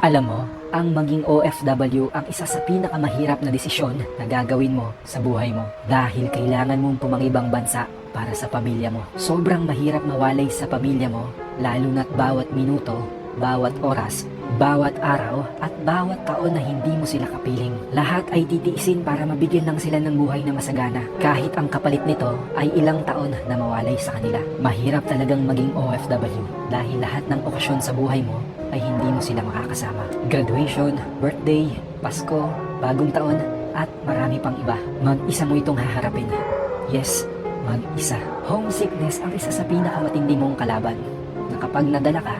Alam mo, ang maging OFW ang isa sa pinakamahirap na desisyon na gagawin mo sa buhay mo dahil kailangan mong pumangibang bansa para sa pamilya mo. Sobrang mahirap mawalay sa pamilya mo lalo na't bawat minuto, bawat oras, bawat araw at bawat taon na hindi mo sila kapiling. Lahat ay titiisin para mabigyan lang sila ng buhay na masagana kahit ang kapalit nito ay ilang taon na mawalay sa kanila. Mahirap talagang maging OFW dahil lahat ng okasyon sa buhay mo ay hindi mo sila makakasama. Graduation, birthday, Pasko, bagong taon, at marami pang iba. Mag-isa mo itong haharapin. Yes, mag-isa. Homesickness ang isa sa pinakamatindi mong kalaban. Na kapag nadala ka,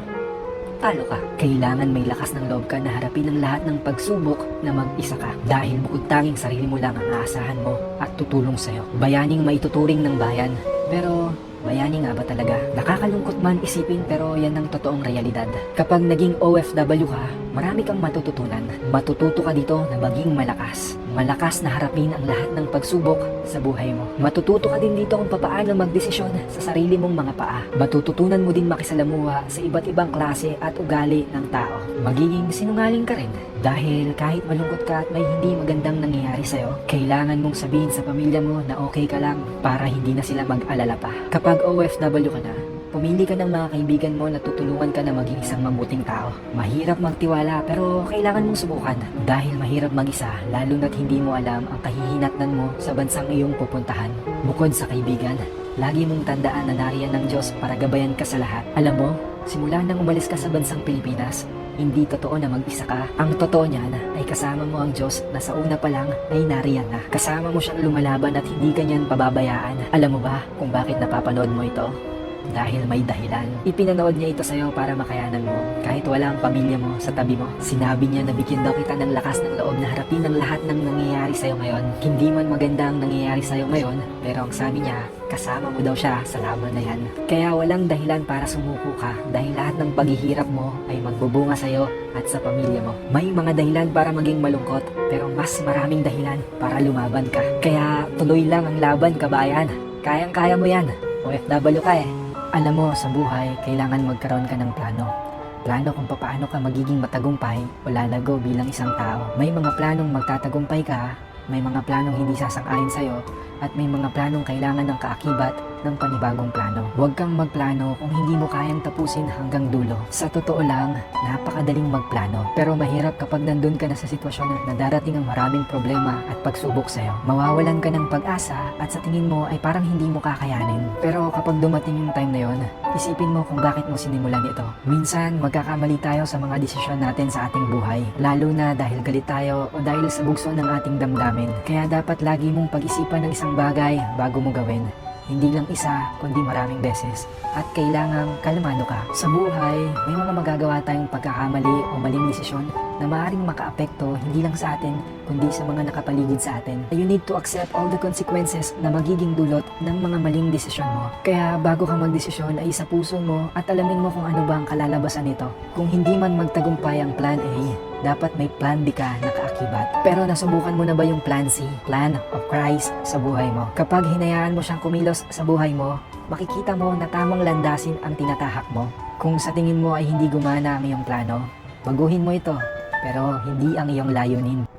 talo ka. Kailangan may lakas ng loob ka na harapin ang lahat ng pagsubok na mag-isa ka. Dahil bukod tanging sarili mo lang ang aasahan mo at tutulong sa'yo. Bayaning maituturing ng bayan. Pero Bayani nga ba talaga? Nakakalungkot man isipin pero yan ang totoong realidad. Kapag naging OFW ka, marami kang matututunan. Matututo ka dito na maging malakas. Malakas na harapin ang lahat ng pagsubok sa buhay mo. Matututo ka din dito kung papaano magdesisyon sa sarili mong mga paa. Matututunan mo din makisalamuha sa iba't ibang klase at ugali ng tao. Magiging sinungaling ka rin dahil kahit malungkot ka at may hindi magandang sa'yo, kailangan mong sabihin sa pamilya mo na okay ka lang para hindi na sila mag-alala pa. Kapag OFW ka na, Pumili ka ng mga kaibigan mo na tutulungan ka na maging isang mabuting tao. Mahirap magtiwala pero kailangan mong subukan. Dahil mahirap mag-isa, lalo na't hindi mo alam ang kahihinatnan mo sa bansang iyong pupuntahan. Bukod sa kaibigan, lagi mong tandaan na nariyan ng Diyos para gabayan ka sa lahat. Alam mo, simula nang umalis ka sa bansang Pilipinas, hindi totoo na mag-isa ka. Ang totoo niyan ay kasama mo ang Diyos na sa una pa lang ay nariyan na. Kasama mo siyang lumalaban at hindi ganyan pababayaan. Alam mo ba kung bakit napapanood mo ito? Dahil may dahilan. Ipinanood niya ito sa'yo para makayanan mo. Kahit wala ang pamilya mo sa tabi mo. Sinabi niya na bigyan daw kita ng lakas ng loob na harapin ang lahat ng nangyayari sa'yo ngayon. Hindi man maganda ang nangyayari sa'yo ngayon, pero ang sabi niya, kasama mo daw siya sa laban na yan. Kaya walang dahilan para sumuko ka dahil lahat ng paghihirap mo ay magbubunga sa'yo at sa pamilya mo. May mga dahilan para maging malungkot, pero mas maraming dahilan para lumaban ka. Kaya tuloy lang ang laban, kabayan. Kayang-kaya mo yan. OFW ka eh. Alam mo, sa buhay, kailangan magkaroon ka ng plano. Plano kung paano ka magiging matagumpay o lalago bilang isang tao. May mga planong magtatagumpay ka, may mga planong hindi sasang-ayon sa'yo, at may mga planong kailangan ng kaakibat ng panibagong plano. Huwag kang magplano kung hindi mo kayang tapusin hanggang dulo. Sa totoo lang, napakadaling magplano. Pero mahirap kapag nandun ka na sa sitwasyon na darating ang maraming problema at pagsubok sa'yo. Mawawalan ka ng pag-asa at sa tingin mo ay parang hindi mo kakayanin. Pero kapag dumating yung time na yon, isipin mo kung bakit mo sinimulan ito. Minsan, magkakamali tayo sa mga desisyon natin sa ating buhay. Lalo na dahil galit tayo o dahil sa bugso ng ating damdamin. Kaya dapat lagi mong pag-isipan ng isang bagay bago mo gawin. Hindi lang isa, kundi maraming beses. At kailangang kalmado ka. Sa buhay, may mga magagawa tayong pagkakamali o maling desisyon na maaaring makaapekto hindi lang sa atin, kundi sa mga nakapaligid sa atin. You need to accept all the consequences na magiging dulot ng mga maling desisyon mo. Kaya bago ka magdesisyon ay sa puso mo at alamin mo kung ano ba ang kalalabasan nito. Kung hindi man magtagumpay ang plan A, dapat may plan B ka na kaakibat. Pero nasubukan mo na ba yung plan C, plan of Christ sa buhay mo? Kapag hinayaan mo siyang kumilos sa buhay mo, makikita mo na tamang landasin ang tinatahak mo. Kung sa tingin mo ay hindi gumana ang iyong plano, baguhin mo ito, pero hindi ang iyong layunin.